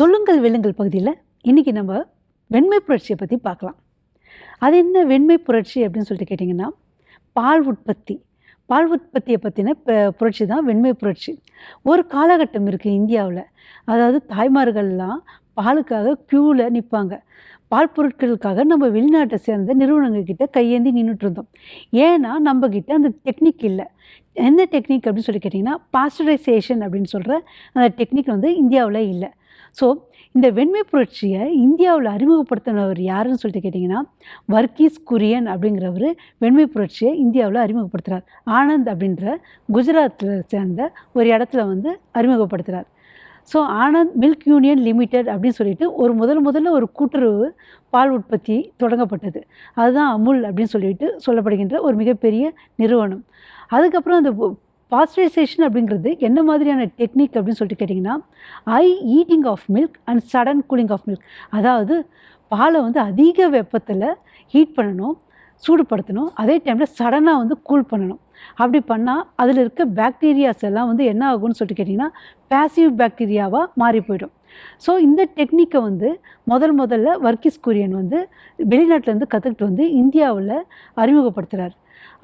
சொல்லுங்கள் வெல்லுங்கள் பகுதியில் இன்றைக்கி நம்ம வெண்மை புரட்சியை பற்றி பார்க்கலாம். அது என்ன வெண்மை புரட்சி அப்படின்னு சொல்லிட்டு கேட்டிங்கன்னா பால் உற்பத்தி. பால் உற்பத்தியை பற்றின புரட்சி தான் வெண்மை புரட்சி. ஒரு காலகட்டம் இருக்குது இந்தியாவில். அதாவது தாய்மார்கள்லாம் பாலுக்காக க்யூவில் நிற்பாங்க பால் பொருட்களுக்காக நம்ம வெளிநாட்டை சேர்ந்த நிறுவனங்கள்கிட்ட கையேந்தி நின்றுட்டு இருந்தோம். ஏன்னா நம்மக்கிட்ட அந்த டெக்னிக் இல்லை. என்ன டெக்னிக் அப்படின்னு சொல்லி கேட்டிங்கன்னா பாஸ்டரைசேஷன் அப்படின்னு சொல்கிற அந்த டெக்னிக் வந்து இந்தியாவில் இல்லை. ஸோ இந்த வெண்மை புரட்சியை இந்தியாவில் அறிமுகப்படுத்தினவர் யாருன்னு சொல்லிட்டு கேட்டிங்கன்னா வர்கீஸ் குரியன் அப்படிங்கிறவர் வெண்மை புரட்சியை இந்தியாவில் அறிமுகப்படுத்துகிறார் ஆனந்த் அப்படின்ற குஜராத்தில் சேர்ந்த ஒரு இடத்துல வந்து அறிமுகப்படுத்துகிறார் so Anand milk union limited அப்படின்னு சொல்லிட்டு ஒரு முதல் முதல்ல ஒரு கூட்டுறவு பால் உற்பத்தி தொடங்கப்பட்டது. அதுதான் அமுல் அப்படின்னு சொல்லிட்டு சொல்லப்படுகின்ற ஒரு மிகப்பெரிய நிறுவனம். அதுக்கப்புறம் அந்த பாஸ்டரைசேஷன் அப்படிங்கிறது என்ன மாதிரியான டெக்னிக் அப்படின்னு சொல்லிட்டு கேட்டிங்கன்னா heating of milk and sudden cooling of milk அதாவது பாலை வந்து அதிக வெப்பத்தில் ஹீட் பண்ணணும் சூடுபடுத்தணும். அதே டைமில் சடனாக வந்து கூல் பண்ணணும். அப்படி பண்ணால் அதில் இருக்க பாக்டீரியாஸ் எல்லாம் வந்து என்ன ஆகும்னு சொல்லிட்டு கேட்டிங்கன்னா பேசிவ் பாக்டீரியாவாக மாறி போயிடும். ஸோ இந்த டெக்னிக்கை வந்து முதல் முதல்ல வர்க்கீஸ் குரியன் வந்து வெளிநாட்டிலேருந்து கற்றுக்கிட்டு வந்து இந்தியாவில் அறிமுகப்படுத்துகிறார்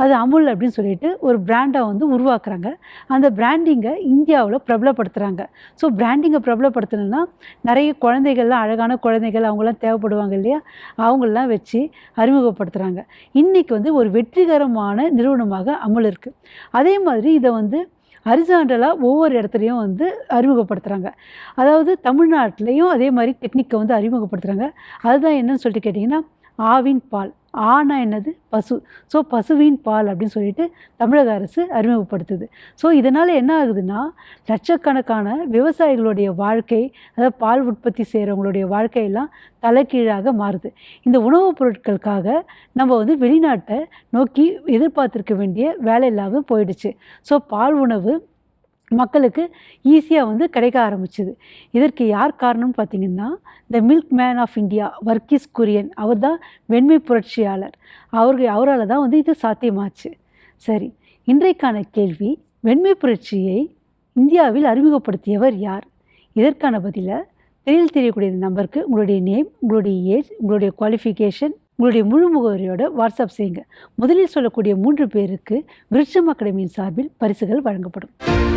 அது அமுல் அப்படின்னு சொல்லிட்டு ஒரு பிராண்டாக வந்து உருவாக்குறாங்க. அந்த பிராண்டிங்கை இந்தியாவில் பிரபலப்படுத்துகிறாங்க ஸோ பிராண்டிங்கை பிரபலப்படுத்தணும்னா நிறைய குழந்தைகள்லாம் அழகான குழந்தைகள் அவங்களாம் தேவைப்படுவாங்க இல்லையா? அவங்களெலாம் வச்சு அறிமுகப்படுத்துகிறாங்க இன்றைக்கி வந்து ஒரு வெற்றிகரமான நிறுவனமாக அமுல் இருக்குது அதே மாதிரி இதை வந்து ஹரிசாண்டலாக ஒவ்வொரு இடத்துலையும் வந்து அறிமுகப்படுத்துகிறாங்க அதாவது தமிழ்நாட்டிலையும் அதே மாதிரி டெக்னிக்கை வந்து அறிமுகப்படுத்துகிறாங்க அதுதான் என்னன்னு சொல்லிட்டு கேட்டிங்கன்னா ஆவின் பால். ஆனா என்னது? பசு. ஸோ பசுவின் பால் அப்படின்னு சொல்லிட்டு தமிழக அரசு அறிமுகப்படுத்துது. ஸோ இதனால் என்ன ஆகுதுன்னா லட்சக்கணக்கான விவசாயிகளுடைய வாழ்க்கை அதாவது பால் உற்பத்தி செய்கிறவங்களுடைய வாழ்க்கையெல்லாம் தலைக்கீழாக மாறுது. இந்த உணவுப் பொருட்களுக்காக நம்ம வந்து வெளிநாட்டை நோக்கி எதிர்பார்த்துருக்க வேண்டிய வேலை இல்லாமல் போயிடுச்சு. ஸோ பால் உணவு மக்களுக்கு ஈஸியாக வந்து கிடைக்க ஆரம்பிச்சுது. இதற்கு யார் காரணம்னு பார்த்தீங்கன்னா the milk man of India Verghese Kurien அவர் தான் வெண்மை புரட்சியாளர். அவர்கள் அவரால் தான் வந்து இது சாத்தியமாச்சு. சரி இன்றைக்கான கேள்வி வெண்மை புரட்சியை இந்தியாவில் அறிமுகப்படுத்தியவர் யார்? இதற்கான பதிலை தெரியல் தெரியக்கூடிய இந்த நம்பருக்கு உங்களுடைய நேம் உங்களுடைய ஏஜ் உங்களுடைய குவாலிஃபிகேஷன் உங்களுடைய முழு முகவரியோட வாட்ஸ்அப் செய்யுங்க. முதலில் சொல்லக்கூடிய மூன்று பேருக்கு விருட்சம் அகாடமியின் சார்பில் பரிசுகள் வழங்கப்படும்.